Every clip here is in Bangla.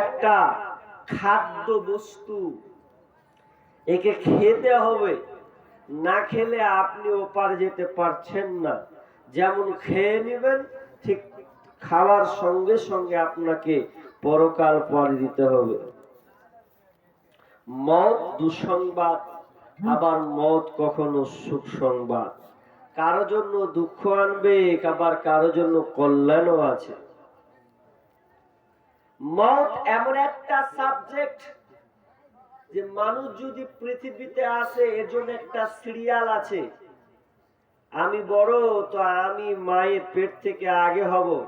একটা খাদ্য বস্তু একে খেতে হবে। না খেলে আপনি ওপার যেতে পারছেন না। যেমন খেয়ে নেবেন, ঠিক খাওয়ার সঙ্গে সঙ্গে আপনাকে পরকাল পরে দিতে হবে। মদ দুঃসংবাদ, আবার মদ কখনো সুখ সংবাদ কারও জন্য দুঃখ আনবে, আবার কারও জন্য কল্যাণও আছে। মদ এমন একটা সাবজেক্ট যে মানুষ যদি পৃথিবীতে আসে এর জন্য একটা সিরিয়াল আছে। আমি বড়, তো আমি মায়ের পেট থেকে আগে হব।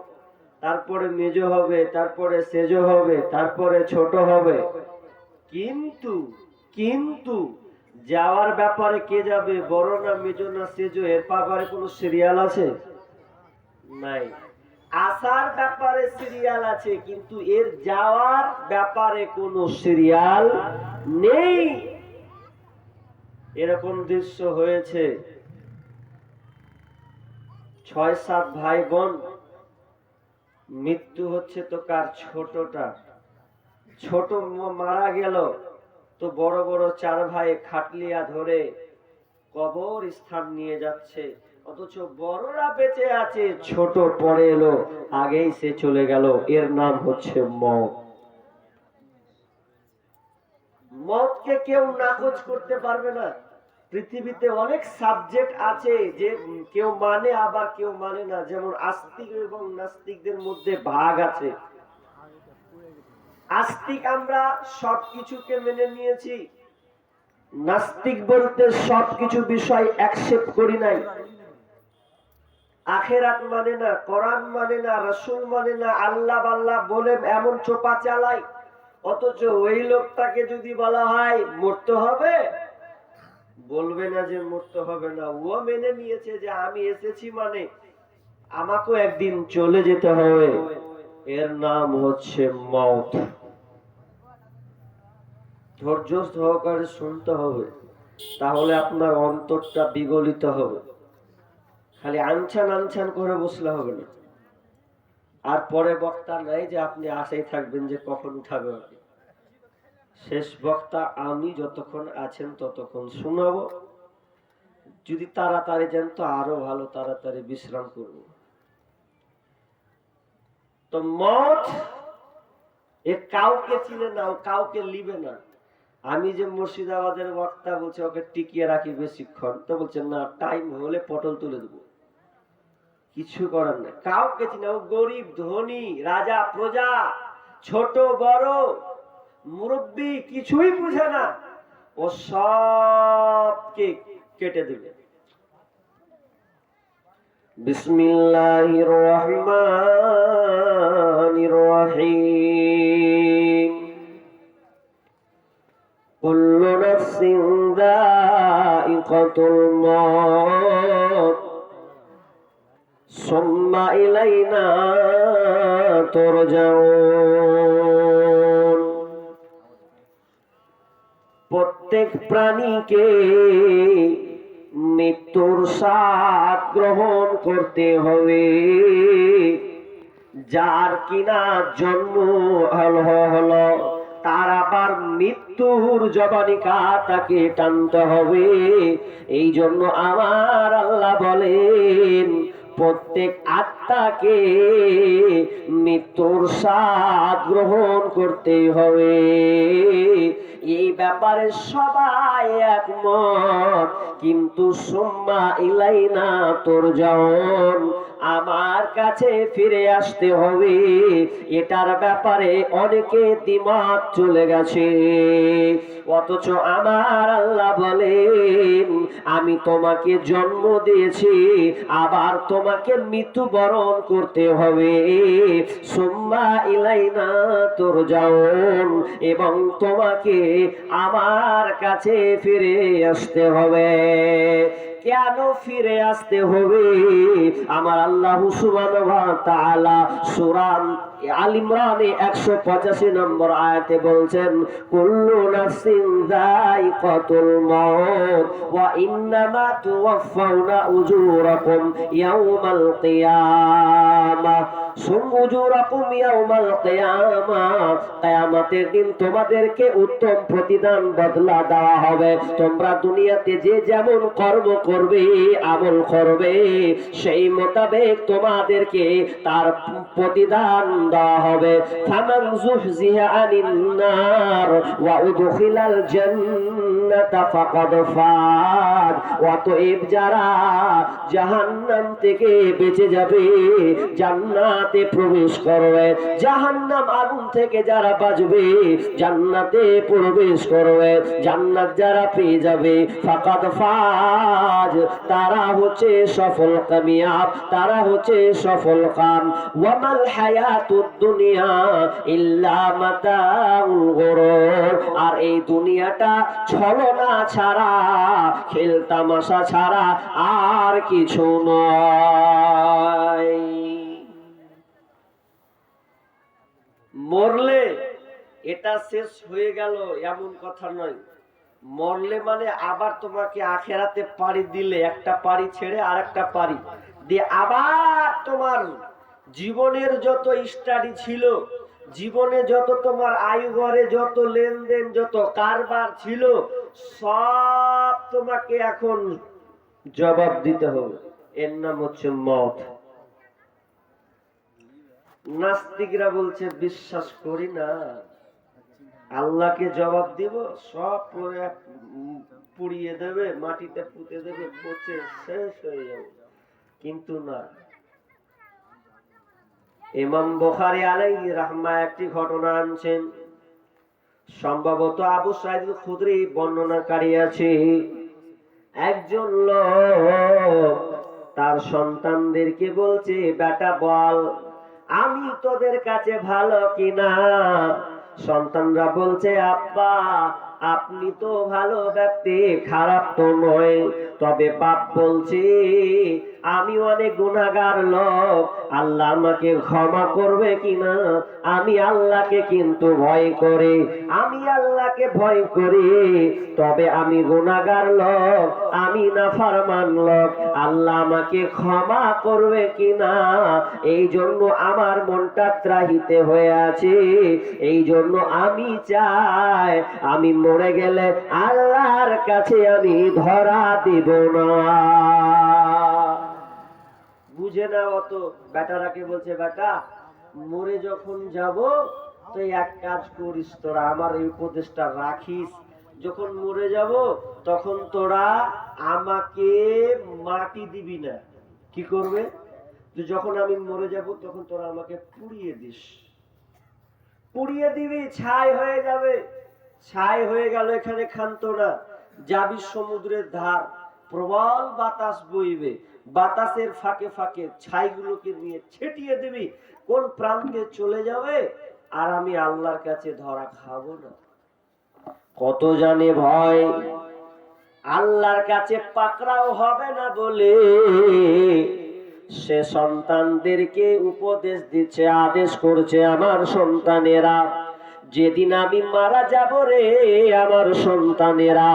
তারপরে মেজ হবে, তারপরে সেজ হবে, তারপরে ছোট হবে। কিন্তু কিন্তু যাওয়ার ব্যাপারে কে যাবে, বড় না মেজ না সেজ, এর ব্যাপারে কোনো সিরিয়াল আছে? নাই। আসার ব্যাপারে সিরিয়াল আছে, কিন্তু এর যাওয়ার ব্যাপারে কোনো সিরিয়াল নেই। এরকম দৃশ্য হয়েছে। ছয়, সাত ভাই বোন মৃত্যু হচ্ছে তো কার ছোটটা। ছোট মারা গেল, তো বড় বড় চার ভাই খাটলিয়া ধরে কবর স্থান নিয়ে যাচ্ছে। অথচ বড়রা বেঁচে আছে, ছোট পরে এলো, আগেই সে চলে গেল। এর নাম হচ্ছে মত মতকে কেউ নাকচ করতে পারবে না। পৃথিবীতে অনেক সাবজেক্ট আছে যে কেউ মানে আবার কেউ মানে না। যেমন আস্তিক এবং নাস্তিকদের মধ্যে ভাগ আছে। আস্তিক আমরা সবকিছুকে মেনে নিয়েছি। নাস্তিক বলতে সবকিছু বিষয় অ্যাকসেপ্ট করি নাই। আখেরাত মানে না, কোরআন মানে না, রসুল মানে না, আল্লাহ বাল্লাহ বলে এমন চোপা চালাই। অথচ ওই লোকটাকে যদি বলা হয়, মরতে হবে? বলবে না যে মরতে হবে না। ও মেনে নিয়েছে যে আমি এসেছি মানে আমাকেও একদিন চলে যেতে হবে। এর নাম হচ্ছে মত ধৈর্য সহকারে শুনতে হবে। তাহলে আপনার অন্তরটা বিগলিত হবে। খালি আনছান আনছান করে বসলে হবে না। আর পরে বক্তা নাই যে আপনি আশাই থাকবেন যে কখন উঠাবে শেষ বক্তা আমি যতক্ষণ আছেন ততক্ষণ শোনাবো। যদি তাড়াতাড়ি যান তো আরও ভালো তাড়াতাড়ি বিশ্রাম করব। তো মঠ এ কাউকে চিনে না কাউকে লিবে না। আমি যে মুর্শিদাবাদের বক্তা বলছে, ওকে টিকিয়ে রাখি বেশিক্ষণ। তো বলছে, না টাইম হলে পটল তুলে দেবো। কিছু করার নেই। কাউকে চিনে ও গরিব, ধনী, রাজা, প্রজা, ছোট, বড়, মুরব্বী, কিছুই বুঝে না। ও সবকে কেটে দেবে। বিসমিল্লাহির রহমানির রহিম। কুল্লু নাফসিন যায়িকাতুল তুরজাউন। প্রত্যেক প্রাণীকে মৃত্যুর স্বাদ গ্রহণ করতে হবে। যার কিনা জন্ম হলো হলো, তার আবার মৃত্যুর জবানিকা তাকে টানতে হবে। এই জন্য আমার আল্লাহ বলেন প্রত্যেক আত্মাকে মৃত্যুর স্বাদ গ্রহণ করতে হবে। এই ব্যাপারে সবাই একমত, কিন্তু সোম্মা ইলাইনা তোর জন আমার কাছে ফিরে আসতে হবে। এটার ব্যাপারে অনেকে দিমাগ চলে গেছে। অথচ আমার আল্লাহ বলেন, আমি তোমাকে জন্ম দিয়েছি, আবার তোমাকে মৃত্যু বরণ করতে হবে। সোম্মা ইলাইনা তোর যাওন এবং তোমাকে আমার কাছে ফিরে আসতে হবে। কেন ফিরে আসতে হবে? আমার আল্লাহ সুবহানাহু ওয়া তাআলা সূরা আল ইমরানে 185 নম্বর আয়াতে বলছেন দিন তোমাদেরকে উত্তম প্রতিদান বদলা দেওয়া হবে। তোমরা দুনিয়াতে যে যেমন কর্ম করবে, আমল করবে, সেই মোতাবেক তোমাদেরকে তার প্রতিদান দেওয়া হবে। ফামান জুহজিহা আনিন ওয়া উদখিলাল জান্নাতা ফাকাদ ফাদ। অতএব যারা জাহান্নাম থেকে বেঁচে যাবে, জান্নাতে প্রবেশ করবে। জাহান্নাম আগুন থেকে যারা বাঁচবে, জান্নাতে প্রবেশ করবে। জান্নাত যারা পেয়ে যাবে, ফাকাদ ফাজ তারা হচ্ছে সফল কামিয়াব, তারা হচ্ছে সফল কাম। ওয়ামাল হায়াতুদ দুনিয়া ইল্লা মাতাউল গুরুর। আর এই দুনিয়াটা ছলনা ছাড়া, খেল তামাশা ছাড়া আর কিছু নয়। মরলে এটা শেষ হয়ে গেল, এমন কথা নয়। মরলে মানে আবার তোমাকে আখেরাতে পাড়ি দিলে, একটা পাড়ি ছেড়ে আর একটা পাড়ি দিয়ে আবার তোমার জীবনের যত স্টাডি ছিল, জীবনে যত তোমার আয়ু ঘরে যত লেনদেন, যত কারবার ছিল, সব তোমাকে এখন জবাব দিতে হবে। এর নাম হচ্ছে মত নাস্তিকরা বলছে, বিশ্বাস করি না। আল্লাহকে জবাব দিব, সব পরে পুড়িয়ে দেবে, মাটিতে পুঁতে দেবে, পচে শেষ হয়ে যাবে। কিন্তু না। ইমাম বুখারী আলাইহি রাহমা একটি ঘটনা আনছেন। সম্ভবত আবু সাইদ খুদরি বর্ণনাকারী আছে। একজন লোক তার সন্তানদেরকে বলছে, বেটা বল, আমি তোদের কাছে ভালো কিনা? সন্তানরা বলছে আব্বা আপনি তো ভালো ব্যক্তি, খারাপ তো নয়। তবে বাপ বলছে, আমি অনেক গুণাগার লোক। আল্লাহ আমাকে ক্ষমা করবে কিনা? আমি আল্লাহকে কিন্তু ভয় করি। আমি আল্লাহকে ভয় করি। তবে আমি গুণাগার লোক, আমি না ফারমান লোক। আল্লাহ আমাকে ক্ষমা করবে কিনা? এই জন্য আমার মনটা ত্রাহিতে হয়ে আছে। এই জন্য আমি চাই, আমি মরে গেলে আল্লাহর কাছে আমি ধরা দিব না। বুঝে না অত বেটারাকে বলছে, বেটা, মরে যখন যাব তো এক কাজ করিস, তোরা আমার এই উপদেশটা রাখিস। যখন মরে যাব, তখন তোরা আমাকে মাটি দিবি না। কি করবে? তো যখন আমি মরে যাব, তখন তোরা আমাকে পুড়িয়ে দিস। পুড়িয়ে দিবি, ছাই হয়ে যাবে। ছাই হয়ে গেল এখানে খান্ত না যাবি সমুদ্রের ধার, প্রবল বাতাস বইবে। বাতাসের ফাঁকে ফাঁকে ছাইগুলোকে নিয়ে ছেটিয়ে দিবি। কোন প্রান্তে চলে যাবে? আর আমি আল্লাহর কাছে ধরা খাব না। কত জানে ভয়, আল্লাহর কাছে পাকড়াও হবে না বলে। সে সন্তানদেরকে উপদেশ দিচ্ছে, আদেশ করছে আমার সন্তানেরা। যেদিন আমি মারা যাব রে আমার সন্তানেরা।